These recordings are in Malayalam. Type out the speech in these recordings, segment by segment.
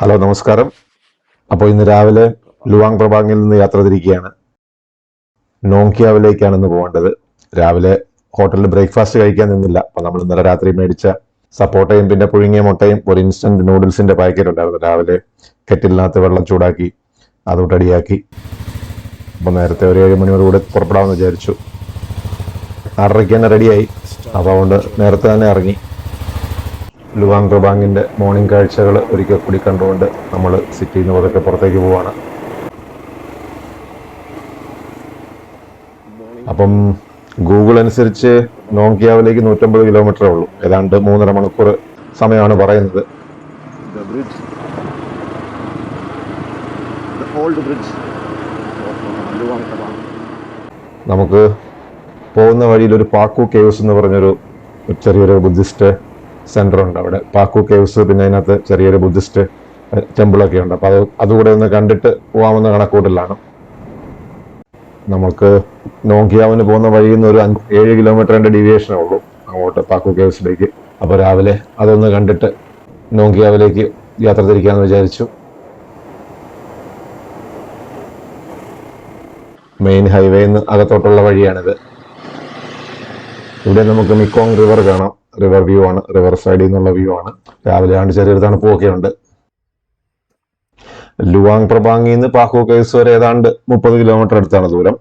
ഹലോ നമസ്കാരം. അപ്പോൾ ഇന്ന് രാവിലെ ലുവാങ് പ്രഭാങ്ങിൽ നിന്ന് യാത്ര തിരിക്കുകയാണ്. നോങ്കിയാവിലേക്കാണ് ഇന്ന് പോകേണ്ടത്. രാവിലെ ഹോട്ടലിൽ ബ്രേക്ക്ഫാസ്റ്റ് കഴിക്കാൻ നിന്നില്ല. അപ്പോൾ നമ്മൾ ഇന്നലെ രാത്രി മേടിച്ച സപ്പോട്ടയും പിന്നെ പുഴുങ്ങിയ മുട്ടയും ഒരു ഇൻസ്റ്റന്റ് നൂഡിൽസിന്റെ പാക്കറ്റ് ഉണ്ടായിരുന്നു. രാവിലെ കെറ്റിലിനകത്ത് വെള്ളം ചൂടാക്കി അതോട്ടടിയാക്കി അപ്പോൾ നേരത്തെ ഒരു ഏഴ് മണിയോടുകൂടി പുറപ്പെടാമെന്ന് വിചാരിച്ചു. ആറരയ്ക്ക് തന്നെ റെഡിയായി അപ്പോൾ അതുകൊണ്ട് നേരത്തെ തന്നെ ഇറങ്ങി. ലുവാങ് പ്രബാങ്ങിന്റെ മോർണിംഗ് കാഴ്ചകൾ ഒരിക്കൽ കൂടി കണ്ടുകൊണ്ട് നമ്മൾ സിറ്റിയിൽ നിന്ന് പതുക്കെ പുറത്തേക്ക് പോവാണ്. അപ്പം ഗൂഗിൾ അനുസരിച്ച് നോങ്കിയാവിലേക്ക് നൂറ്റമ്പത് കിലോമീറ്ററേ ഉള്ളൂ. ഏതാണ്ട് മൂന്നര മണിക്കൂർ സമയമാണ് പറയുന്നത്. നമുക്ക് പോകുന്ന വഴിയിൽ ഒരു പാക്കു കേവ്സ് എന്ന് പറഞ്ഞൊരു ചെറിയൊരു ബുദ്ധിസ്റ്റ് സെന്റർ ഉണ്ട് അവിടെ. പാക്കു കേവ്സ് പിന്നെ അതിനകത്ത് ചെറിയൊരു ബുദ്ധിസ്റ്റ് ടെമ്പിളൊക്കെ ഉണ്ട്. അപ്പോൾ അത് അതുകൂടെ ഒന്ന് കണ്ടിട്ട് പോകാമെന്ന കണക്കൂട്ടിലാണ്. നമ്മൾക്ക് നോങ്കിയാവിന് പോകുന്ന വഴിയിൽ നിന്ന് ഒരു അഞ്ച് ഏഴ് കിലോമീറ്ററിന്റെ ഡീവിയേഷനേ ഉള്ളൂ അങ്ങോട്ട് പാക്കു കേവ്സിലേക്ക്. അപ്പോൾ രാവിലെ അതൊന്ന് കണ്ടിട്ട് നോങ്കിയാവിലേക്ക് യാത്ര തിരിക്കാമെന്ന് വിചാരിച്ചു. മെയിൻ ഹൈവേന്ന് അകത്തോട്ടുള്ള വഴിയാണിത്. ഇവിടെ നമുക്ക് മിക്കോങ് റിവർ കാണാം. റിവർ വ്യൂ ആണ് റിവർ സൈഡിൽ നിന്നുള്ള വ്യൂ ആണ്. രാവിലെ ആണ്ട് ചെറിയൊരു തണുപ്പൊക്കെ ഉണ്ട് ലുവാങ് പ്രഭാങ്ങിൽ നിന്ന് പാക്കോ കേസ് വരെ ഏതാണ്ട് മുപ്പത് കിലോമീറ്റർ അടുത്താണ് ദൂരം.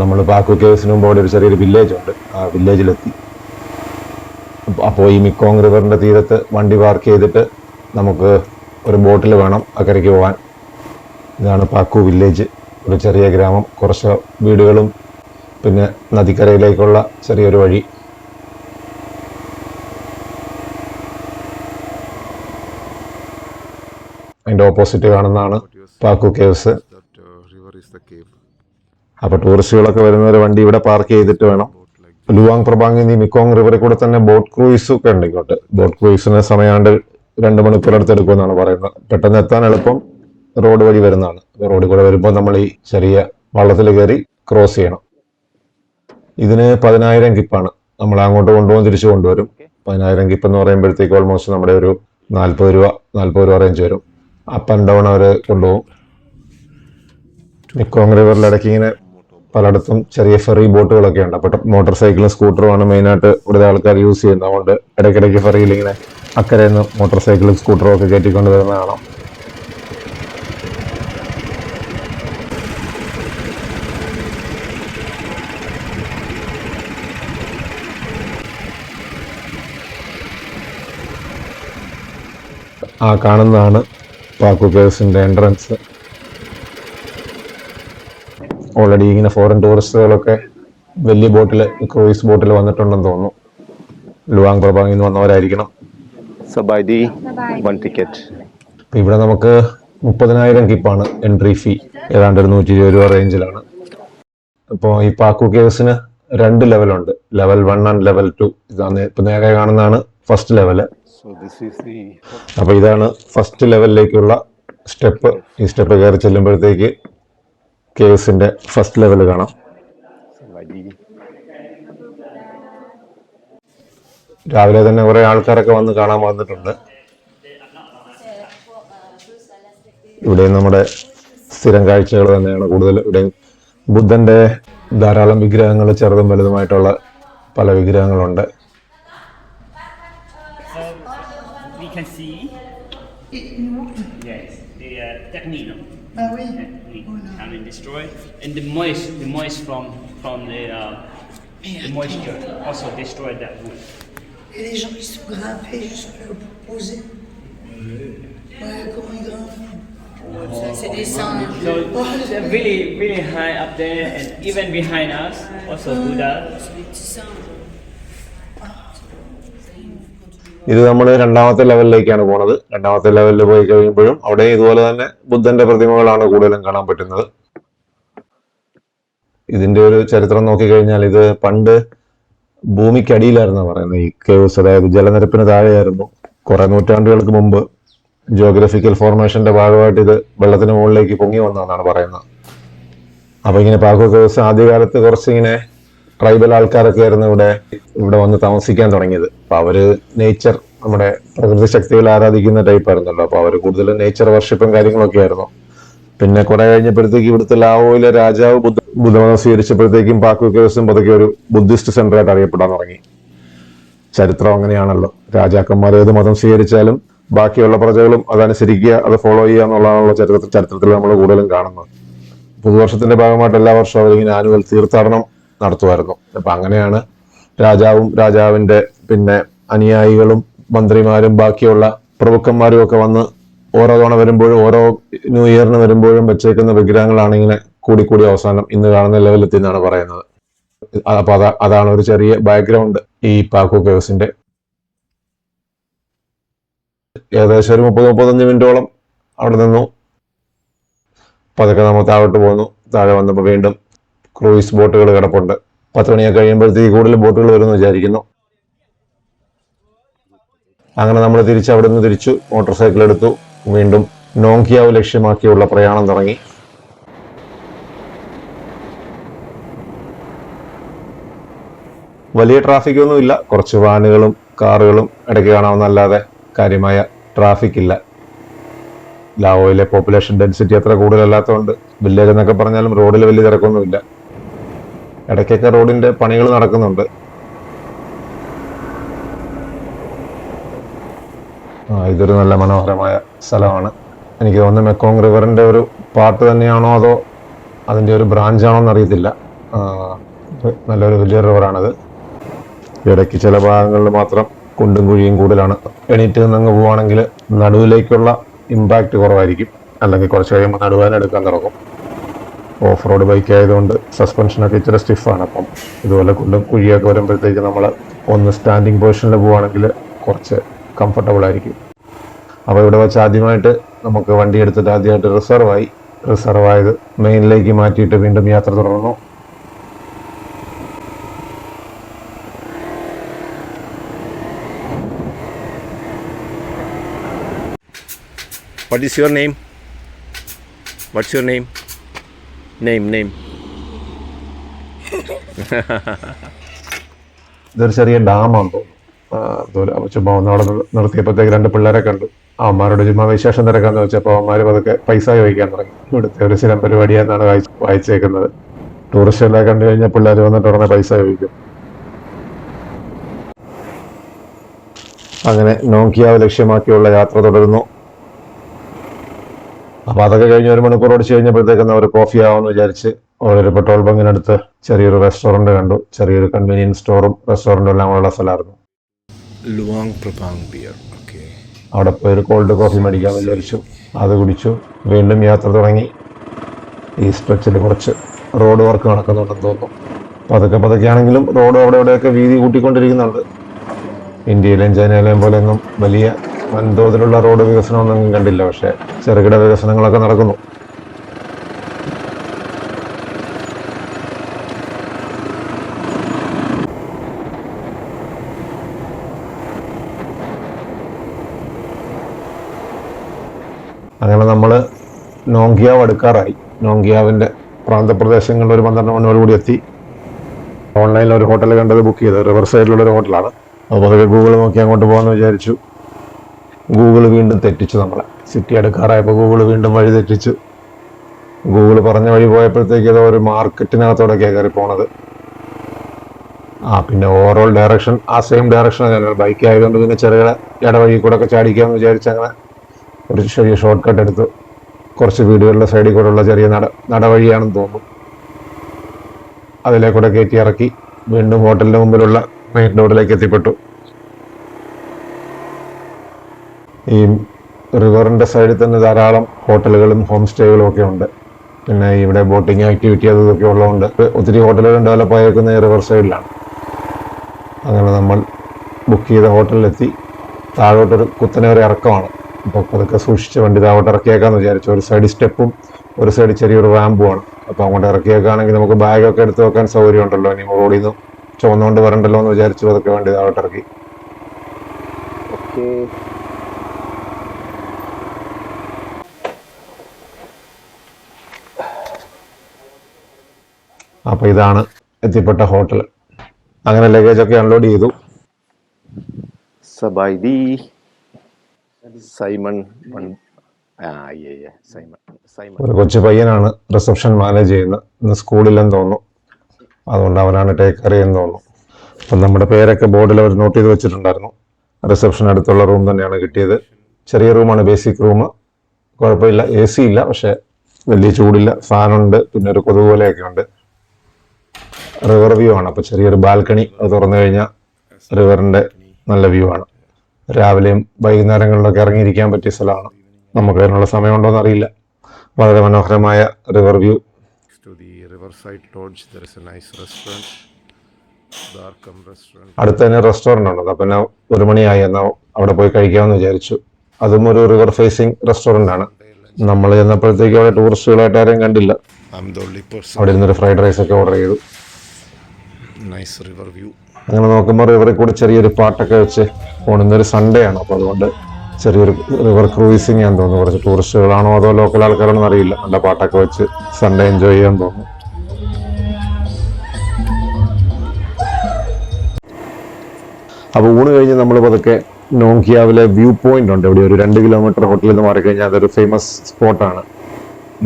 നമ്മൾ പാക്കു കേസിന് മുമ്പ് ഒരു ചെറിയൊരു വില്ലേജ് ഉണ്ട്. ആ വില്ലേജിലെത്തി അപ്പോൾ ഈ മിക്കോങ് റിവറിന്റെ തീരത്ത് വണ്ടി പാർക്ക് ചെയ്തിട്ട് നമുക്ക് ഒരു ബോട്ടിൽ വേണം അക്കരയ്ക്ക് പോകാൻ ഇതാണ് പാക്കു വില്ലേജ്. ഒരു ചെറിയ ഗ്രാമം. കുറച്ച് വീടുകളും പിന്നെ നദിക്കരയിലേക്കുള്ള ചെറിയൊരു വഴി. അതിന്റെ ഓപ്പോസിറ്റ് കാണുന്നതാണ് പാക്കു കേവ്സ്. അപ്പോൾ ടൂറിസ്റ്റുകളൊക്കെ വരുന്നവർ വണ്ടി ഇവിടെ പാർക്ക് ചെയ്തിട്ട് വേണം. ലുവാങ് പ്രഭാങ്ങിൽ നിന്ന് ഈ മിക്കോങ് റിവറിൽ കൂടെ തന്നെ ബോട്ട് ക്രൂയിസ് ഒക്കെ ഉണ്ട് ഇങ്ങോട്ട്. ബോട്ട് ക്രൂയിസിന് സമയമാണ്ട് രണ്ട് മണിക്കൂർ അടുത്തെടുക്കും എന്നാണ് പറയുന്നത്. പെട്ടെന്ന് എത്താൻ എളുപ്പം റോഡ് വഴി വരുന്നതാണ്. റോഡിൽ കൂടെ വരുമ്പോൾ നമ്മൾ ഈ ചെറിയ വള്ളത്തിൽ കയറി ക്രോസ് ചെയ്യണം. ഇതിന് പതിനായിരം കിപ്പാണ് നമ്മൾ അങ്ങോട്ട് കൊണ്ടുപോകും തിരിച്ചു കൊണ്ടുവരും. പതിനായിരം കിപ്പ് എന്ന് പറയുമ്പോഴത്തേക്ക് ഓൾമോസ്റ്റ് നമ്മുടെ ഒരു നാൽപ്പത് രൂപ നാൽപ്പത് രൂപ റേഞ്ച് വരും. അപ്പ് ആൻഡ് ഡൗൺ അവർ കൊണ്ടുപോകും. മിക്കോങ് റിവറിൽ ഇടയ്ക്ക് ഇങ്ങനെ പലയിടത്തും ചെറിയ ഫെറി ബോട്ടുകളൊക്കെ ഉണ്ട്. അപ്പോൾ മോട്ടോർ സൈക്കിളും സ്കൂട്ടറും സ്കൂട്ടറുമാണ് മെയിനായിട്ട് ഇവിടുത്തെ ആൾക്കാർ യൂസ് ചെയ്യുന്നത് അതുകൊണ്ട് ഇടയ്ക്കിടയ്ക്ക് ഫെറിയിൽ ഇങ്ങനെ അക്കരെ നിന്ന് മോട്ടോർ സൈക്കിളും സ്കൂട്ടറും ഒക്കെ കയറ്റിക്കൊണ്ട് വരുന്ന കാണാം. ആ കാണുന്നതാണ് പാക്കു എൻട്രൻസ് ഓൾറെഡി ഇങ്ങനെ ഫോറിൻ ടൂറിസ്റ്റുകളൊക്കെ വലിയ ബോട്ടിൽ ക്രൂയിസ് ബോട്ടിൽ വന്നിട്ടുണ്ടെന്ന് തോന്നുന്നു. ലുവാങ് പ്രഭാങ്ങിൽ നിന്ന് വന്നവരായിരിക്കണം. ticket. അപ്പൊ ഇവിടെ നമുക്ക് മുപ്പതിനായിരം കിപ്പാണ് എൻട്രി ഫീ ഏതാണ്ട് ഒരു നൂറ്റി ഇരുപത് രൂപ റേഞ്ചിലാണ് അപ്പോൾ ഈ പാക്കു കേവ്സിന് രണ്ട് ലെവലുണ്ട് level one and level two ഇതാണ് ഇപ്പൊ നേരെ കാണുന്നതാണ് first level So this is the അപ്പൊ ഇതാണ് ഫസ്റ്റ് ലെവലിലേക്കുള്ള സ്റ്റെപ്പ് ഈ സ്റ്റെപ്പ് കയറി ചെല്ലുമ്പോഴത്തേക്ക് കേവ്സിന്റെ ഫസ്റ്റ് ലെവൽ കാണാം. രാവിലെ തന്നെ കുറെ ആൾക്കാരൊക്കെ വന്ന് കാണാൻ വന്നിട്ടുണ്ട്. ഇവിടെ നമ്മുടെ സ്ഥിരം കാഴ്ചകൾ തന്നെയാണ് കൂടുതൽ. ഇവിടെ ബുദ്ധന്റെ ധാരാളം വിഗ്രഹങ്ങൾ ചെറുതും വലുതുമായിട്ടുള്ള പല വിഗ്രഹങ്ങളുണ്ട്. We can see and the moist the moist from from the uh, the moisture also destroyed that wood Et les gens qui sont grimpés jusqu'à le pour poser. Ouais, comment ils grimpent C'est des singes. so they're really really high up there and even behind us also do that. ഇത് നമ്മൾ രണ്ടാമത്തെ ലെവലിലേക്കാണ് പോണത് രണ്ടാമത്തെ ലെവലിൽ പോയി കഴിയുമ്പോഴും അവിടെ ഇതുപോലെ തന്നെ ബുദ്ധന്റെ പ്രതിമകളാണ് കൂടുതലും കാണാൻ പറ്റുന്നത് ഇതിന്റെ ഒരു ചരിത്രം നോക്കിക്കഴിഞ്ഞാൽ ഇത് പണ്ട് ഭൂമിക്കടിയിലായിരുന്നു പറയുന്നത്. ഈ കേവ്സ് അതായത് ജലനിരപ്പിന് താഴെയായിരുന്നു. കുറെ നൂറ്റാണ്ടുകൾക്ക് മുമ്പ് ജിയോഗ്രഫിക്കൽ ഫോർമേഷന്റെ ഭാഗമായിട്ട് ഇത് വെള്ളത്തിന് മുകളിലേക്ക് പൊങ്ങി വന്നതെന്നാണ് പറയുന്നത്. അപ്പൊ ഇങ്ങനെ പാക്കോ കേവ്സ് ആദ്യകാലത്ത് കുറച്ചിങ്ങനെ ട്രൈബൽ ആൾക്കാരൊക്കെ ആയിരുന്നു ഇവിടെ ഇവിടെ വന്ന് താമസിക്കാൻ തുടങ്ങിയത്. അപ്പൊ അവർ നേച്ചർ നമ്മുടെ പ്രകൃതി ശക്തികൾ ആരാധിക്കുന്ന ടൈപ്പ് ആയിരുന്നല്ലോ. അപ്പൊ അവർ കൂടുതലും നേച്ചർ വർഷിപ്പും കാര്യങ്ങളൊക്കെ ആയിരുന്നു. പിന്നെ കുറെ കഴിഞ്ഞപ്പോഴത്തേക്ക് ഇവിടുത്തെ ലാവോയിലെ രാജാവ് ബുദ്ധ ബുദ്ധമതം സ്വീകരിച്ചപ്പോഴത്തേക്കും പാക്കു കേവ്സും പതുക്കെ ഒരു ബുദ്ധിസ്റ്റ് സെന്റർ ആയിട്ട് അറിയപ്പെടാൻ തുടങ്ങി. ചരിത്രം അങ്ങനെയാണല്ലോ. രാജാക്കന്മാർ ഏത് മതം സ്വീകരിച്ചാലും ബാക്കിയുള്ള പ്രജകളും അതനുസരിക്കുക അത് ഫോളോ ചെയ്യുക എന്നുള്ളതാണല്ലോ ചരിത്ര ചരിത്രത്തിൽ നമ്മൾ കൂടുതലും കാണുന്നത്. പുതുവർഷത്തിന്റെ ഭാഗമായിട്ട് എല്ലാ വർഷവും അവരിങ്ങനെ ആനുവൽ തീർത്ഥാടനം നടത്തുമായിരുന്നു. അപ്പൊ അങ്ങനെയാണ് രാജാവും രാജാവിന്റെ പിന്നെ അനുയായികളും മന്ത്രിമാരും ബാക്കിയുള്ള പ്രഭുക്കന്മാരും ഒക്കെ വന്ന് ഓരോ തവണ വരുമ്പോഴും ഓരോ ന്യൂ ഇയറിന് വരുമ്പോഴും വെച്ചേക്കുന്ന വിഗ്രഹങ്ങളാണ് ഇങ്ങനെ കൂടിക്കൂടി അവസാനം ഇന്ന് കാണുന്ന ലെവലെത്തി എന്നാണ് പറയുന്നത്. അപ്പൊ അതാ അതാണ് ഒരു ചെറിയ ബാക്ക്ഗ്രൗണ്ട് ഈ പാക്കു കേവ്സിന്റെ. ഏകദേശം ഒരു മുപ്പത് മുപ്പത്തഞ്ച് മിനിറ്റോളം അവിടെ നിന്നു. പതുക്കെ നമ്മൾ താഴോട്ട് പോന്നു. താഴെ വന്നപ്പോൾ വീണ്ടും ക്രൂയിസ് ബോട്ടുകൾ കിടപ്പുണ്ട്. പത്ത് മണിയൊക്കെ കഴിയുമ്പോഴത്തേക്ക് കൂടുതൽ ബോട്ടുകൾ വരുമെന്ന് വിചാരിക്കുന്നു. അങ്ങനെ നമ്മൾ തിരിച്ച് അവിടെ നിന്ന് തിരിച്ചു മോട്ടോർ സൈക്കിൾ എടുത്തു. വീണ്ടും നോങ്കിയാവ് ലക്ഷ്യമാക്കിയുള്ള പ്രയാണം തുടങ്ങി. വലിയ ട്രാഫിക് ഒന്നുമില്ല കുറച്ച് വാനുകളും കാറുകളും ഇടയ്ക്ക് കാണാമെന്നല്ലാതെ കാര്യമായ ട്രാഫിക് ഇല്ല ലാവോയിലെ പോപ്പുലേഷൻ ഡെൻസിറ്റി അത്ര കൂടുതലല്ലാത്തതുകൊണ്ട് വില്ലേജ് എന്നൊക്കെ പറഞ്ഞാലും റോഡിൽ വലിയ തിരക്കൊന്നുമില്ല. ഇടയ്ക്കൊക്കെ റോഡിന്റെ പണികൾ നടക്കുന്നുണ്ട്. ഇതൊരു നല്ല മനോഹരമായ സ്ഥലമാണ്. എനിക്ക് തോന്നുന്നു മെക്കോങ് റിവറിന്റെ ഒരു പാർട്ട് തന്നെയാണോ അതോ അതിന്റെ ഒരു ബ്രാഞ്ച് ആണോ എന്നറിയത്തില്ല നല്ലൊരു വലിയ റിവറാണിത്. ഇടയ്ക്ക് ചില ഭാഗങ്ങളിൽ മാത്രം കുണ്ടും കുഴിയും കൂടുതലാണ്. എണീറ്റ് നിന്ന് പോവുകയാണെങ്കിൽ നടുവിലേക്കുള്ള ഇമ്പാക്റ്റ് കുറവായിരിക്കും. അല്ലെങ്കിൽ കുറച്ച് കഴിയുമ്പോൾ നടുവാൻ എടുക്കാൻ തുടങ്ങും. ഓഫ് റോഡ് ബൈക്ക് ആയതുകൊണ്ട് സസ്പെൻഷനൊക്കെ ഇച്ചിരി സ്റ്റിഫാണ് അപ്പം. ഇതുപോലെ കുണ്ടും കുഴിയൊക്കെ വരുമ്പോഴത്തേക്ക് നമ്മൾ ഒന്ന് സ്റ്റാൻഡിങ് പൊസിഷനിൽ പോവുകയാണെങ്കിൽ കുറച്ച് കംഫർട്ടബിൾ ആയിരിക്കും അപ്പോൾ ഇവിടെ വെച്ച് ആദ്യമായിട്ട് നമുക്ക് വണ്ടി എടുത്തിട്ട് ആദ്യമായിട്ട് റിസർവ് ആയി റിസർവ് ആയത് മെയിനിലേക്ക് മാറ്റിയിട്ട് വീണ്ടും യാത്ര തുടർന്നു What is your name? What's your name? Name, name. ഇതൊരു ചെറിയ ഡാമാണെന്ന് തോന്നുന്നു ചുമ്മാ ഒന്നവിടെ നിർ- നിർത്തിയപ്പോഴത്തേക്ക് രണ്ട് പിള്ളേരെ കണ്ടു. അവന്മാരോട് ചുമ്മാ വിശേഷം തിരക്കാന്ന് വെച്ചപ്പോൾ അവന്മാർ പതുക്കെ പൈസ ചോദിക്കാൻ തുടങ്ങി. ഇവിടുത്തെ ഒരു സ്ഥിരം പരിപാടിയെന്നാണ് വായിച്ച് വായിച്ചേക്കുന്നത്. ടൂറിസ്റ്റുകളെ കണ്ടു കഴിഞ്ഞാൽ പിള്ളേർ വന്നിട്ട് ഉടനെ പൈസ ചോദിക്കും. അങ്ങനെ നോക്കിയാവ് ലക്ഷ്യമാക്കിയുള്ള യാത്ര തുടരുന്നു. അപ്പൊ അതൊക്കെ കഴിഞ്ഞ് ഒരു മണിക്കൂർ ഓടിച്ച് കഴിഞ്ഞപ്പോഴത്തേക്ക് ഒരു കോഫി ആവാന്ന് വിചാരിച്ച് ഒരു പെട്രോൾ ബങ്കിനടുത്ത് ചെറിയൊരു റെസ്റ്റോറന്റ് കണ്ടു. ചെറിയൊരു കൺവീനിയൻസ് സ്റ്റോറും റെസ്റ്റോറന്റും എല്ലാം ഉള്ള സ്ഥലമായിരുന്നു. Luang പ്രഭാങ് ബിയർ ഓക്കെ അവിടെ പോയി ഒരു കോൾഡ് കോഫി മേടിക്കാൻ വിചാരിച്ചു അത് കുടിച്ചു. വീണ്ടും യാത്ര തുടങ്ങി. ഈ സ്ട്രെച്ചിൽ കുറച്ച് റോഡ് വർക്ക് നടക്കുന്നുണ്ടെന്ന് തോന്നുന്നു. പതുക്കെ ആണെങ്കിലും റോഡ് അവിടെ ഇവിടെയൊക്കെ വീതി കൂട്ടിക്കൊണ്ടിരിക്കുന്നുണ്ട്. ഇന്ത്യയിലെയും ചൈനയിലെയും പോലെയൊന്നും വലിയ വൻതോതിലുള്ള റോഡ് വികസനമൊന്നും കണ്ടില്ല. പക്ഷേ ചെറുകിട വികസനങ്ങളൊക്കെ നടക്കുന്നു അങ്ങനെ നമ്മൾ നോങ്കിയാവ് അടുക്കാറായി. നോങ്കിയാവിന്റെ പ്രാന്തപ്രദേശങ്ങളിൽ ഒരു പന്ത്രണ്ട് മണിയോടുകൂടി എത്തി. ഓൺലൈനിൽ ഒരു ഹോട്ടൽ കണ്ടത് ബുക്ക് ചെയ്തത്. റിവർ സൈഡിലുള്ള ഒരു ഹോട്ടലാണ്. അപ്പോൾ ഗൂഗിൾ നോക്കി അങ്ങോട്ട് പോകാമെന്ന് വിചാരിച്ചു. ഗൂഗിൾ വീണ്ടും തെറ്റിച്ചു നമ്മളെ. സിറ്റി അടുക്കാറായപ്പോൾ ഗൂഗിൾ വീണ്ടും വഴി തെറ്റിച്ചു. ഗൂഗിൾ പറഞ്ഞ വഴി പോയപ്പോഴത്തേക്ക് ഏതോ ഒരു മാർക്കറ്റിനകത്തോടൊക്കെയാണ് കയറി പോണത്. ആ പിന്നെ ഓവറോൾ ഡയറക്ഷൻ ആ സെയിം ഡയറക്ഷൻ ബൈക്ക് ആയതുകൊണ്ട് പിന്നെ ചെറിയ ഇടവഴി കൂടെ ഒക്കെ ചാടിക്കാമെന്ന് വിചാരിച്ച് അങ്ങനെ ഒരു ചെറിയ ഷോർട്ട് കട്ട് എടുത്തു. കുറച്ച് വീടുകളുടെ സൈഡിൽ കൂടെ ഉള്ള ചെറിയ നട നടവഴിയാണെന്ന് തോന്നുന്നു. അതിലെ കൂടെ കയറ്റി ഇറക്കി വീണ്ടും ഹോട്ടലിന് മുമ്പിലുള്ള മെയിൻ റോഡിലേക്ക് എത്തിപ്പെട്ടു. ഈ റിവറിന്റെ സൈഡിൽ തന്നെ ധാരാളം ഹോട്ടലുകളും ഹോം സ്റ്റേകളും ഒക്കെ ഉണ്ട്. പിന്നെ ഇവിടെ ബോട്ടിംഗ് ആക്ടിവിറ്റി അതൊക്കെ ഉള്ളതുകൊണ്ട് ഒത്തിരി ഹോട്ടലുകൾ ഡെവലപ്പ് ആയേക്കുന്ന ഈ റിവർ സൈഡിലാണ് അങ്ങനെ നമ്മൾ ബുക്ക് ചെയ്ത ഹോട്ടലിലെത്തി. താഴോട്ടൊരു കുത്തനെ ഒരു ഇറക്കമാണ്. അപ്പോൾ പതുക്കെ സൂക്ഷിച്ച് വണ്ടി താവട്ട് ഇറക്കിയേക്കാന്ന് വിചാരിച്ചു. ഒരു സൈഡ് സ്റ്റെപ്പും ഒരു സൈഡ് ചെറിയൊരു റാമ്പുമാണ് അപ്പോൾ അങ്ങോട്ട് ഇറക്കിയേക്കാണെങ്കിൽ നമുക്ക് ബാഗൊക്കെ എടുത്ത് വെക്കാൻ സൗകര്യമുണ്ടല്ലോ ഇനി റോഡിൽ നിന്ന് ചുവന്നുകൊണ്ട് വരണ്ടല്ലോ എന്ന് വിചാരിച്ചു പതുക്കെ വണ്ടി താവട്ട് ഇറക്കി. അപ്പോൾ ഇതാണ് എത്തിപ്പെട്ട ഹോട്ടൽ അങ്ങനെ ലഗേജ് ഒക്കെ അൺലോഡ് ചെയ്തു. സബായി Simon. ഒരു കൊച്ചു പയ്യനാണ് റിസപ്ഷൻ മാനേജ് ചെയ്യുന്നത് സ്കൂളിലെന്ന് തോന്നുന്നു. അതുകൊണ്ട് അവനാണ് ടേക്ക് ചെയ്യുന്നത് തോന്നുന്നു. അപ്പം നമ്മുടെ പേരൊക്കെ ബോർഡിൽ അവർ നോട്ട് ചെയ്ത് വെച്ചിട്ടുണ്ടായിരുന്നു. റിസപ്ഷൻ അടുത്തുള്ള റൂം തന്നെയാണ് കിട്ടിയത്. ചെറിയ റൂമാണ് ബേസിക് റൂം. കുഴപ്പമില്ല. എ സി ഇല്ല പക്ഷേ വലിയ ചൂടില്ല. ഫാനുണ്ട് പിന്നെ ഒരു കൊതുക് പോലെയൊക്കെ ഉണ്ട്. റിവർ വ്യൂ ആണ്. അപ്പോൾ ചെറിയൊരു ബാൽക്കണി അത് തുറന്നു കഴിഞ്ഞാൽ റിവറിന്റെ നല്ല വ്യൂ ആണ്. രാവിലെയും വൈകുന്നേരങ്ങളിലൊക്കെ ഇറങ്ങിയിരിക്കാൻ പറ്റിയ സ്ഥലമാണ്. നമുക്ക് അതിനുള്ള സമയമുണ്ടോ എന്നറിയില്ല വളരെ മനോഹരമായ റിവർ വ്യൂ അടുത്ത് തന്നെ റെസ്റ്റോറന്റ് ഉണ്ട്. അപ്പം പിന്നെ ഒരു മണിയായി. എന്നാൽ അവിടെ പോയി കഴിക്കാമെന്ന് വിചാരിച്ചു. അതും ഒരു റിവർ ഫേസിങ് റെസ്റ്റോറന്റ് ആണ്. നമ്മൾ ചെന്നപ്പോഴത്തേക്കും അവിടെ ടൂറിസ്റ്റുകളായിട്ട് ആരെയും കണ്ടില്ല. അവിടെ ഇരുന്നൊരു ഫ്രൈഡ് റൈസ് ഒക്കെ ഓർഡർ ചെയ്തു. Nice river view. അങ്ങനെ നോക്കുമ്പോൾ റിവറിൽ കൂടി ചെറിയൊരു പാട്ടൊക്കെ വെച്ച് പോകുന്നൊരു സൺഡേ ആണ്. അപ്പോൾ അതുകൊണ്ട് ചെറിയൊരു റിവർ ക്രൂയിസിങ് ഞാൻ തോന്നുന്നു. കുറച്ച് ടൂറിസ്റ്റുകളാണോ അതോ ലോക്കൽ ആൾക്കാരാണോ അറിയില്ല നല്ല പാട്ടൊക്കെ വെച്ച് സൺഡേ എൻജോയ് ചെയ്യാൻ തോന്നുന്നു. അപ്പോൾ ഊണ് കഴിഞ്ഞ് നമ്മൾ പതുക്കെ നോങ്കിയാവിലെ വ്യൂ പോയിന്റ് ഉണ്ട്. ഇവിടെ ഒരു രണ്ട് കിലോമീറ്റർ ഹോട്ടലിൽ നിന്ന് മാറി കഴിഞ്ഞാൽ അതൊരു ഫേമസ് സ്പോട്ടാണ്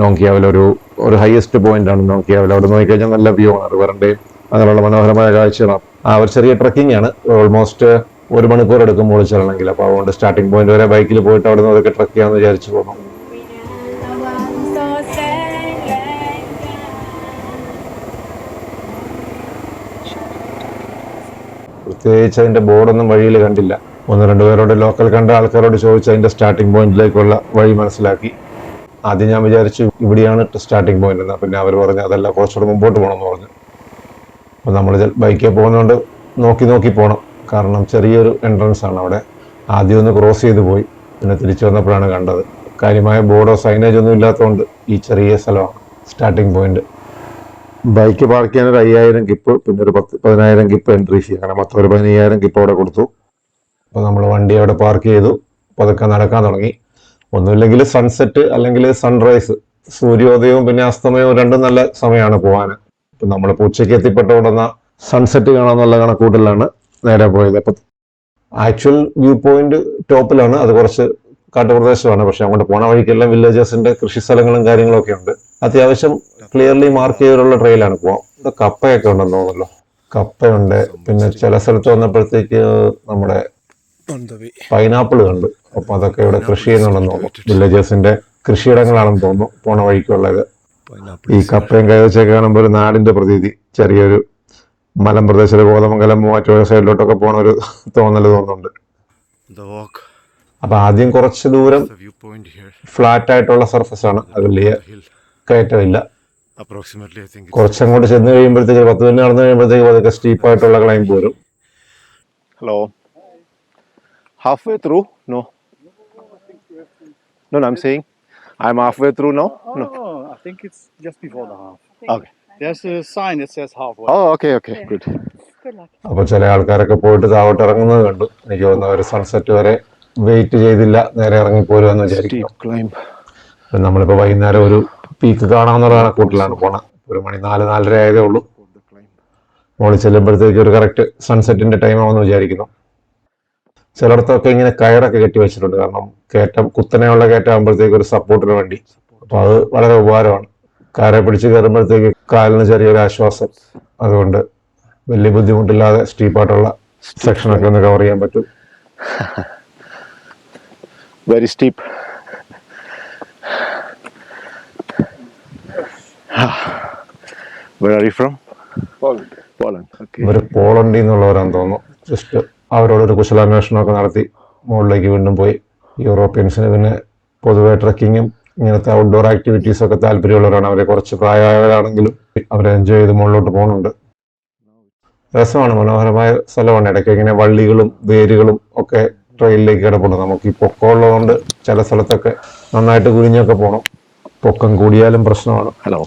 നോങ്കിയാവിലെ ഒരു ഒരു ഹയസ്റ്റ് പോയിന്റ് ആണ് നോങ്കിയാവിലെ. അവിടെ നോക്കിക്കഴിഞ്ഞാൽ നല്ല വ്യൂ ആണ്. റിവറിന്റെയും അങ്ങനെയുള്ള മനോഹരമായ കാഴ്ചകളാണ്. ഒരു ചെറിയ ട്രക്കിംഗ് ആണ്. ഓൾമോസ്റ്റ് ഒരു മണിക്കൂർ എടുക്കും മുകളിൽ ചെല്ലണമെങ്കിൽ. അപ്പോൾ അതുകൊണ്ട് സ്റ്റാർട്ടിംഗ് പോയിന്റ് വരെ ബൈക്കിൽ പോയിട്ട് അവിടെ നിന്ന് അതൊക്കെ ട്രക്ക് ചെയ്യാമെന്ന് വിചാരിച്ചു പോകണം പ്രത്യേകിച്ച് അതിന്റെ ബോർഡൊന്നും വഴിയിൽ കണ്ടില്ല. ഒന്ന് രണ്ട് പേരോട് ലോക്കൽ കണ്ട ആൾക്കാരോട് ചോദിച്ച് അതിന്റെ സ്റ്റാർട്ടിംഗ് പോയിന്റിലേക്കുള്ള വഴി മനസ്സിലാക്കി. ആദ്യം ഞാൻ വിചാരിച്ചു ഇവിടെയാണ് സ്റ്റാർട്ടിംഗ് പോയിന്റ് എന്ന്. പിന്നെ അവർ പറഞ്ഞു അതല്ല കുറച്ചുകൂടെ മുമ്പോട്ട് പോകണം എന്ന് പറഞ്ഞു. അപ്പോൾ നമ്മൾ ബൈക്കിൽ പോകുന്നതുകൊണ്ട് നോക്കി നോക്കി പോകണം കാരണം ചെറിയൊരു എൻട്രൻസ് ആണ് അവിടെ. ആദ്യം ഒന്ന് ക്രോസ് ചെയ്ത് പോയി. പിന്നെ തിരിച്ചു വന്നപ്പോഴാണ് കണ്ടത്. കാര്യമായ ബോർഡോ സൈനേജ് ഒന്നും ഇല്ലാത്തതുകൊണ്ട് ഈ ചെറിയ സ്ഥലമാണ് സ്റ്റാർട്ടിംഗ് പോയിന്റ് ബൈക്ക് പാർക്ക് ചെയ്യാൻ ഒരു അയ്യായിരം കിപ്പ് പിന്നെ ഒരു പത്ത് പതിനായിരം കിപ്പ് എൻട്രി ഫീ അങ്ങനെ മൊത്തം ഒരു പതിനയ്യായിരം കിപ്പ് അവിടെ കൊടുത്തു. അപ്പോൾ നമ്മൾ വണ്ടി അവിടെ പാർക്ക് ചെയ്തു. പതുക്കെ നടക്കാൻ തുടങ്ങി. ഒന്നുമില്ലെങ്കിൽ സൺസെറ്റ് അല്ലെങ്കിൽ സൺറൈസ് സൂര്യോദയവും പിന്നെ അസ്തമയവും രണ്ടും നല്ല സമയമാണ് പോകാൻ നമ്മളിപ്പോൾ ഉച്ചയ്ക്ക് എത്തിപ്പെട്ട ഉടനെ സൺസെറ്റ് കാണാമെന്നുള്ള കണക്കൂട്ടിലാണ് നേരെ പോയത്. അപ്പം ആക്ച്വൽ വ്യൂ പോയിന്റ് ടോപ്പിലാണ്. അത് കുറച്ച് കാട്ടുപ്രദേശമാണ്. പക്ഷെ അങ്ങോട്ട് പോണ വഴിക്കെല്ലാം വില്ലേജസിന്റെ കൃഷി സ്ഥലങ്ങളും കാര്യങ്ങളൊക്കെ ഉണ്ട്. അത്യാവശ്യം ക്ലിയർലി മാർക്ക് ചെയ്തിട്ടുള്ള ട്രെയിലാണ് പോവാം. ഇവിടെ കപ്പയൊക്കെ ഉണ്ടെന്ന് തോന്നുന്നല്ലോ കപ്പയുണ്ട്. പിന്നെ ചില സ്ഥലത്ത് വന്നപ്പോഴത്തേക്ക് നമ്മുടെ പൈനാപ്പിൾ കണ്ട്. അപ്പൊ അതൊക്കെ ഇവിടെ കൃഷി ചെയ്യുന്നുണ്ടെന്ന് തോന്നുന്നു. വില്ലേജസിന്റെ കൃഷിയിടങ്ങളാണെന്ന് തോന്നുന്നു. പോണ വഴിക്കുള്ളത്. ഈ കപ്പയും കൈവച്ചൊക്കെ കാണുമ്പോൾ ഒരു നാടിന്റെ പ്രതീതി. ചെറിയൊരു മലമ്പ്രദേശത്ത് കോതമംഗലം മൂവാറ്റുപുഴ സൈഡിലോട്ടൊക്കെ പോണ ഒരു തോന്നൽ തോന്നുന്നുണ്ട്. The അപ്പൊ ആദ്യം കുറച്ച് ദൂരം ഫ്ലാറ്റ് ആയിട്ടുള്ള സർഫസ് ആണ്. അത് വലിയ കയറ്റമില്ല. Approximately i കുറച്ചങ്ങോട്ട് ചെന്ന് കഴിയുമ്പോഴത്തേക്ക് പത്ത് മിനിറ്റ് നടന്നു കഴിയുമ്പോഴത്തേക്ക് അതൊക്കെ സ്റ്റീപ്പ് ആയിട്ടുള്ള ക്ലൈം വരും. Hello halfway through no no no saying I'm halfway halfway through no I think it's just before the half. Okay. There's a sign that says halfway. Oh, okay, okay, good. അപ്പൊ ചില ആൾക്കാരൊക്കെ പോയിട്ട് താവോട്ട് ഇറങ്ങുന്നത് കണ്ടു. എനിക്ക് തോന്നുന്നു ഒരു സൺസെറ്റ് വരെ വെയിറ്റ് ചെയ്തില്ല. നേരെ ഇറങ്ങിപ്പോരുമെന്ന്. ഇപ്പൊ നമ്മളിപ്പോ വൈകുന്നേരം ഒരു പീക്ക് കാണാമെന്നുള്ള കൂട്ടിലാണ് പോണ. ഒരു മണി നാല് നാലര ആയതേ ഉള്ളൂ. മോളിൽ ചെല്ലുമ്പോഴത്തേക്ക് ഒരു കറക്റ്റ് സൺസെറ്റിന്റെ ടൈം ആവുമെന്ന് വിചാരിക്കുന്നു. ചിലയിടത്തൊക്കെ ഇങ്ങനെ കയറൊക്കെ കെട്ടി വെച്ചിട്ടുണ്ട്. കാരണം കയറ്റം കുത്തനെയുള്ള കയറ്റം ആകുമ്പോഴത്തേക്ക് ഒരു സപ്പോർട്ടിന് വേണ്ടി. അപ്പൊ അത് വളരെ ഉപകാരമാണ്. കാരെ പിടിച്ച് കയറുമ്പോഴത്തേക്ക് കാലിന് ചെറിയൊരു ആശ്വാസം. അതുകൊണ്ട് വലിയ ബുദ്ധിമുട്ടില്ലാതെ സ്റ്റീപ്പായിട്ടുള്ള സെക്ഷനൊക്കെ ഒന്ന് കവർ ചെയ്യാൻ പറ്റും. വെരി സ്റ്റീപ്പ് ഇവർ പോളണ്ടി പോളണ്ടിൽ നിന്നുള്ളവരാന്ന് തോന്നുന്നു. ജസ്റ്റ് അവരോടൊരു കുശലാന്വേഷണമൊക്കെ നടത്തി മുകളിലേക്ക് വീണ്ടും പോയി. യൂറോപ്യൻസിന് പിന്നെ പൊതുവെ ട്രക്കിങ്ങും ഇങ്ങനത്തെ ഔട്ട്ഡോർ ആക്ടിവിറ്റീസ് ഒക്കെ താല്പര്യമുള്ളവരാണ്. അവരെ കുറച്ച് പ്രായമായവരാണെങ്കിലും അവരെ എൻജോയ് ചെയ്ത് മുകളിലോട്ട് പോകുന്നുണ്ട്. രസമാണ്. മനോഹരമായ സ്ഥലമാണ്. ഇടയ്ക്ക് ഇങ്ങനെ വള്ളികളും വേരുകളും ഒക്കെ ട്രെയിനിലേക്ക് കിടപ്പുണ്ട്. നമുക്ക് ഈ പൊക്കം ഉള്ളതുകൊണ്ട് ചില സ്ഥലത്തൊക്കെ നന്നായിട്ട് കുഴിഞ്ഞൊക്കെ പോകണം പൊക്കം കൂടിയാലും പ്രശ്നമാണ്. ഹലോ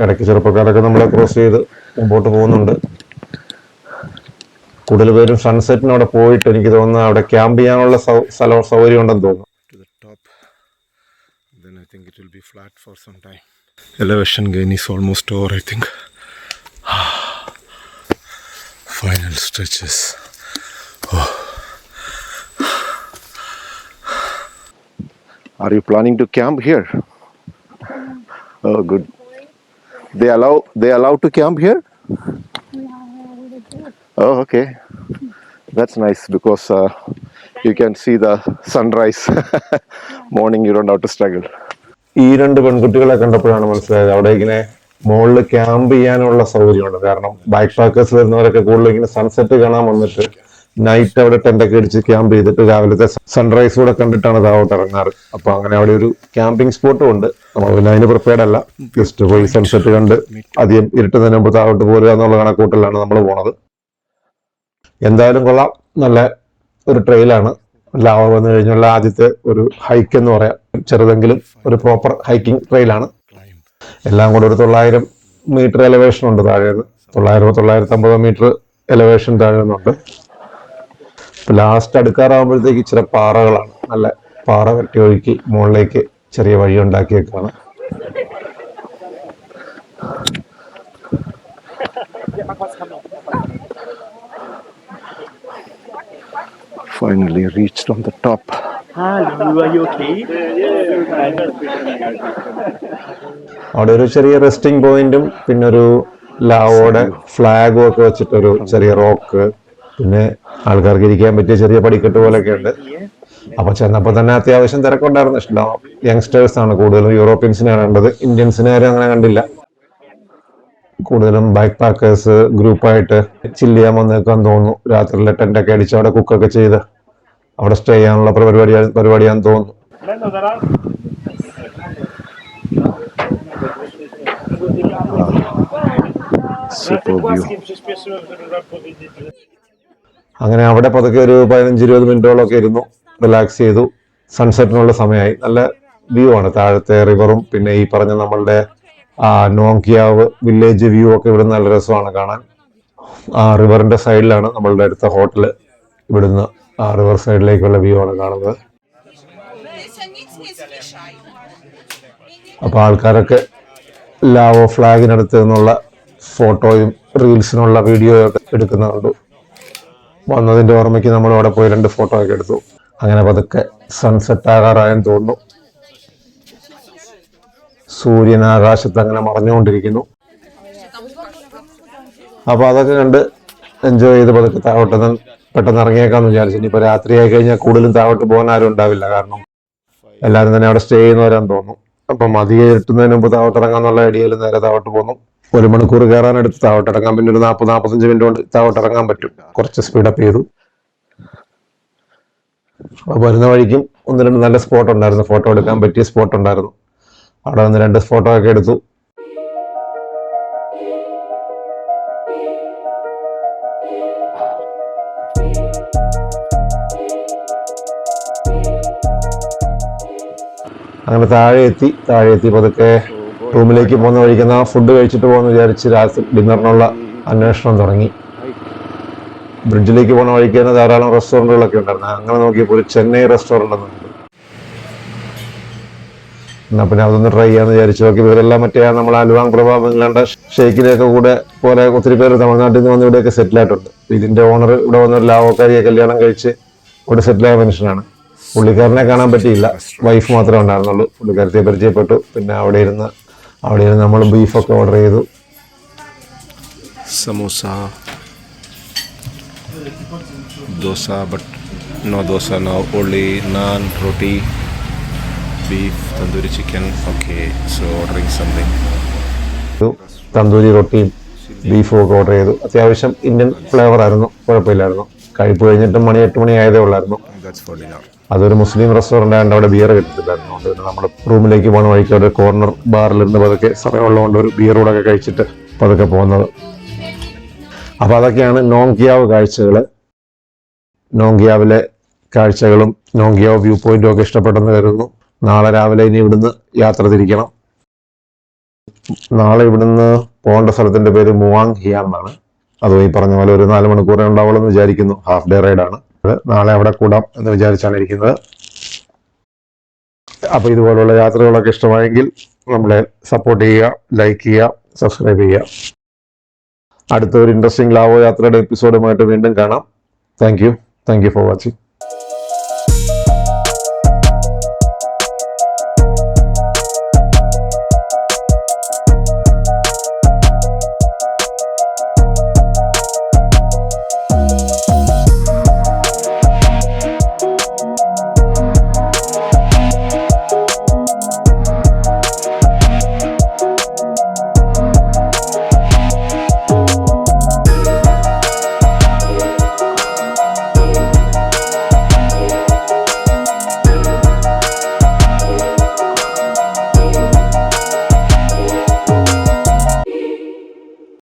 ഇടയ്ക്ക് ചെറുപ്പക്കാരൊക്കെ നമ്മളെ ക്രോസ് ചെയ്ത് മുമ്പോട്ട് പോകുന്നുണ്ട്. കൂടുതൽ പേരും സൺസെറ്റിനോടെ പോയിട്ട് എനിക്ക് തോന്നുന്നു അവിടെ ക്യാമ്പ് ചെയ്യാനുള്ള സൗ- സ്ഥല സൗകര്യം ഉണ്ടെന്ന് തോന്നുന്നു. Think it will be flat for some time elevation gain is almost over, I think. Final stretches. Are you planning to camp here? Oh, good. They allow they allow to camp here? Oh, okay. That's nice because uh, you can see the sunrise. Morning, you don't have to struggle. ഈ രണ്ട് പെൺകുട്ടികളെ കണ്ടപ്പോഴാണ് മനസ്സിലായത്. അവിടെ ഇങ്ങനെ മുകളിൽ ക്യാമ്പ് ചെയ്യാനുള്ള സൗകര്യമുണ്ട്. കാരണം ബൈക്ക് പാക്കേഴ്സ് വരുന്നവരൊക്കെ കൂടുതൽ ഇങ്ങനെ സൺസെറ്റ് കാണാൻ വന്നിട്ട് നൈറ്റ് അവിടെ ടെന്റൊക്കെ അടിച്ച് ക്യാമ്പ് ചെയ്തിട്ട് രാവിലത്തെ സൺറൈസ് കൂടെ കണ്ടിട്ടാണ് താവോട്ട് ഇറങ്ങാറ്. അപ്പൊ അങ്ങനെ അവിടെ ഒരു ക്യാമ്പിംഗ് സ്പോട്ടും ഉണ്ട്. നമ്മൾ പിന്നെ അതിന് പ്രിപ്പയർഡ് അല്ല. ജസ്റ്റ് പോയി സൺസെറ്റ് കണ്ട് അധികം ഇരുട്ടുന്നതിന് മുമ്പ് താവോട്ട് പോരുക എന്നുള്ള കണക്കൂട്ടലാണ് നമ്മൾ പോണത്. എന്തായാലും കൊള്ളാം. നല്ല ഒരു ട്രെയിലാണ് ലാവ വന്നു കഴിഞ്ഞുള്ള ആദ്യത്തെ ഒരു ഹൈക്ക് എന്ന് പറയാം. ചെറുതെങ്കിലും ഒരു പ്രോപ്പർ ഹൈക്കിംഗ് ട്രെയിലാണ് എല്ലാം കൂടെ ഒരു തൊള്ളായിരം മീറ്റർ എലവേഷൻ ഉണ്ട് താഴെ തൊള്ളായിരം തൊള്ളായിരത്തി അമ്പത് മീറ്റർ എലവേഷൻ താഴെ നിന്നുണ്ട് ലാസ്റ്റ് അടുക്കാറാകുമ്പോഴത്തേക്ക് ഇച്ചിരി പാറകളാണ്. നല്ല പാറ വെട്ടി ഒഴുക്കി മുകളിലേക്ക് ചെറിയ വഴി ഉണ്ടാക്കിയേക്കാണ് finally reached on the top. അവിടെ ഒരു ചെറിയ റെസ്റ്റിംഗ് പോയിന്റും പിന്നെ ഒരു ലാവോടെ ഫ്ലാഗും ഒക്കെ വെച്ചിട്ട് ഒരു ചെറിയ റോക്ക് പിന്നെ ആൾക്കാർക്ക് ഇരിക്കാൻ പറ്റിയ ചെറിയ പടിക്കെട്ട് പോലെയൊക്കെ ഉണ്ട്. അപ്പൊ ചെന്നപ്പോ തന്നെ അത്യാവശ്യം തിരക്കുണ്ടായിരുന്നു. ഇഷ്ടം. യങ്സ്റ്റേഴ്സ് ആണ് കൂടുതലും. യൂറോപ്യൻസിനെ കണ്ടത്. ഇന്ത്യൻസിനെ ആരും അങ്ങനെ കണ്ടില്ല. കൂടുതലും ബൈക്ക് പാക്കേഴ്സ് ഗ്രൂപ്പായിട്ട് ചില്ല് ചെയ്യാൻ വന്നേക്കാൻ തോന്നുന്നു. രാത്രിയിലെ ടെന്റൊക്കെ അടിച്ച് അവിടെ കുക്കൊക്കെ ചെയ്ത്. അവിടെ സ്റ്റേ ചെയ്യാനുള്ള പരിപാടി പരിപാടിയാന്ന് തോന്നുന്നു. അങ്ങനെ അവിടെ പതുക്കെ ഒരു പതിനഞ്ച് ഇരുപത് മിനിറ്റോളൊക്കെ ഇരുന്നു. റിലാക്സ് ചെയ്തു. സൺസെറ്റിനുള്ള സമയമായി. നല്ല വ്യൂ ആണ്. താഴത്തെ റിവറും പിന്നെ ഈ പറഞ്ഞ നമ്മളുടെ നോങ്കിയാവ് വില്ലേജ് വ്യൂ ഒക്കെ ഇവിടെ നല്ല രസമാണ് കാണാൻ. ആ റിവറിന്റെ സൈഡിലാണ് നമ്മളുടെ അടുത്ത ഹോട്ടൽ ഇവിടുന്ന് ആ റിവർ സൈഡിലേക്കുള്ള വ്യൂ ആണ് കാണുന്നത്. അപ്പൊ ആൾക്കാരൊക്കെ ലാവോ ഫ്ലാഗിനടുത്ത് നിന്നുള്ള ഫോട്ടോയും റീൽസിനുള്ള വീഡിയോ ഒക്കെ എടുക്കുന്നുണ്ട്. വന്നതിന്റെ ഓർമ്മയ്ക്ക് നമ്മൾ അവിടെ പോയി രണ്ട് ഫോട്ടോ ഒക്കെ എടുത്തു. അങ്ങനെ പതുക്കെ സൺസെറ്റ് ആകാറായെന്ന് തോന്നുന്നു. സൂര്യൻ ആകാശത്ത് അങ്ങനെ മറഞ്ഞുകൊണ്ടിരിക്കുന്നു. അപ്പൊ അതൊക്കെ കണ്ട് എൻജോയ് ചെയ്ത് പതുക്കെ താഴോട്ട് പെട്ടെന്ന് ഇറങ്ങിയേക്കാന്ന് വിചാരിച്ചു. ഇനിയിപ്പോ രാത്രിയായി കഴിഞ്ഞാൽ കൂടുതലും താഴോട്ട് പോകാൻ ആരും ഉണ്ടാവില്ല. കാരണം എല്ലാവരും തന്നെ അവിടെ സ്റ്റേ ചെയ്യുന്നവരാന്ന് തോന്നുന്നു അപ്പം അധികം എത്തുന്നതിന് മുമ്പ് താഴോട്ട് ഇറങ്ങാന്നുള്ള ഐഡിയയിൽ നേരെ താവട്ട് പോന്നു. ഒരു മണിക്കൂർ കയറാൻ കയറാനെടുത്ത് താവട്ട് ഇറങ്ങാൻ പിന്നെ ഒരു നാൽപ്പത് നാൽപ്പത്തഞ്ച് മിനിറ്റ് കൊണ്ട് താവട്ട് ഇറങ്ങാൻ പറ്റും. കുറച്ച് സ്പീഡപ്പ് ചെയ്തു. അപ്പൊ വരുന്ന വഴിക്കും ഒന്ന് രണ്ട് നല്ല സ്പോട്ട് ഉണ്ടായിരുന്നു. ഫോട്ടോ എടുക്കാൻ പറ്റിയ സ്പോട്ട് ഉണ്ടായിരുന്നു. അവിടെ നിന്ന് രണ്ട് ഫോട്ടോ ഒക്കെ എടുത്തു. അങ്ങനെ താഴെ എത്തി താഴെ എത്തി പതുക്കെ റൂമിലേക്ക് പോകുന്ന വഴിക്കുന്ന ഫുഡ് കഴിച്ചിട്ട് പോകുന്ന വിചാരിച്ച് രാത്രി ഡിന്നറിനുള്ള അന്വേഷണം തുടങ്ങി. ബ്രിഡ്ജിലേക്ക് പോകുന്ന വഴിക്ക് തന്നെ ധാരാളം റെസ്റ്റോറന്റുകളൊക്കെ ഉണ്ടായിരുന്നു. അങ്ങനെ നോക്കിയപ്പോൾ ഒരു ചെന്നൈ റെസ്റ്റോറന്റ് എന്നുണ്ട് എന്നാൽ പിന്നെ അതൊന്ന് ട്രൈ ചെയ്യാന്ന് വിചാരിച്ചു. നോക്കി ഇവരെല്ലാം മറ്റേ നമ്മൾ അലുവാങ് പ്രഭാവ് ഇംഗ്ലണ്ട് ഷെയ്ക്കിനെയൊക്കെ കൂടെ പോലെ ഒത്തിരി പേര് തമിഴ്നാട്ടിൽ നിന്ന് വന്ന് ഇവിടെയൊക്കെ സെറ്റിലായിട്ടുണ്ട് ഇതിന്റെ ഓണർ ഇവിടെ വന്ന ഒരു ലാവോക്കാരിയെ കല്യാണം കഴിച്ച് ഇവിടെ സെറ്റിൽ ആയ മനുഷ്യനാണ്. പുള്ളിക്കാരനെ കാണാൻ പറ്റിയില്ല. വൈഫ് മാത്രമേ ഉണ്ടായിരുന്നുള്ളൂ. പുള്ളിക്കാരത്തെ പരിചയപ്പെട്ടു. പിന്നെ അവിടെ ഇരുന്ന് അവിടെ ഇരുന്ന് നമ്മൾ ബീഫൊക്കെ ഓർഡർ ചെയ്തു. Samosa dosa but no dosa no only naan roti beef tandoori chicken okay so ordering something tandoori റൊട്ടിയും ബീഫും ഒക്കെ ഓർഡർ ചെയ്തു. അത്യാവശ്യം ഇന്ത്യൻ ഫ്ലേവർ ആയിരുന്നു. കുഴപ്പമില്ലായിരുന്നു. കഴിപ്പ് കഴിഞ്ഞിട്ട് മണി എട്ട് മണി ആയതേ ഉള്ളായിരുന്നു. That's for dinner. അതൊരു മുസ്ലിം റെസ്റ്റോറന്റ് ആയതുകൊണ്ട് അവിടെ ബിയർ കിട്ടത്തില്ലായിരുന്നു അതുകൊണ്ട് പിന്നെ നമ്മൾ റൂമിലേക്ക് പോകുന്ന വഴിക്ക് അവിടെ കോർണർ ബാറിലിരുന്ന് പതുക്കെ സമയമുള്ളതുകൊണ്ട് ഒരു ബിയർ കൂടെ ഒക്കെ കഴിച്ചിട്ട് പതുക്കെ പോകുന്നത്. അപ്പോൾ അതൊക്കെയാണ് നോങ്കിയാവ് കാഴ്ചകൾ നോങ്കിയാവിലെ കാഴ്ചകളും നോങ്കിയാവ് വ്യൂ പോയിന്റും ഒക്കെ ഇഷ്ടപ്പെട്ടെന്ന് കരുതുന്നു. നാളെ രാവിലെ ഇനി ഇവിടുന്ന് യാത്ര തിരിക്കണം. നാളെ ഇവിടുന്ന് പോകേണ്ട സ്ഥലത്തിന്റെ പേര് മുവാങ് ഹിയാൻ എന്നാണ് അതുപോലെ ഈ പറഞ്ഞ പോലെ ഒരു നാല് മണിക്കൂറേ ഉണ്ടാവുള്ളൂ എന്ന് വിചാരിക്കുന്നു. ഹാഫ് ഡേ റൈഡാണ് നാളെ അവിടെ കൂടാം എന്ന് വിചാരിച്ചാണ് ഇരിക്കുന്നത്. അപ്പൊ ഇതുപോലുള്ള യാത്രകളൊക്കെ ഇഷ്ടമായെങ്കിൽ നമ്മളെ സപ്പോർട്ട് ചെയ്യുക ലൈക്ക് ചെയ്യുക സബ്സ്ക്രൈബ് ചെയ്യുക. അടുത്ത ഒരു ഇൻട്രസ്റ്റിംഗ് ലാവോ യാത്രയുടെ എപ്പിസോഡുമായിട്ട് വീണ്ടും കാണാം. Thank you thank you for watching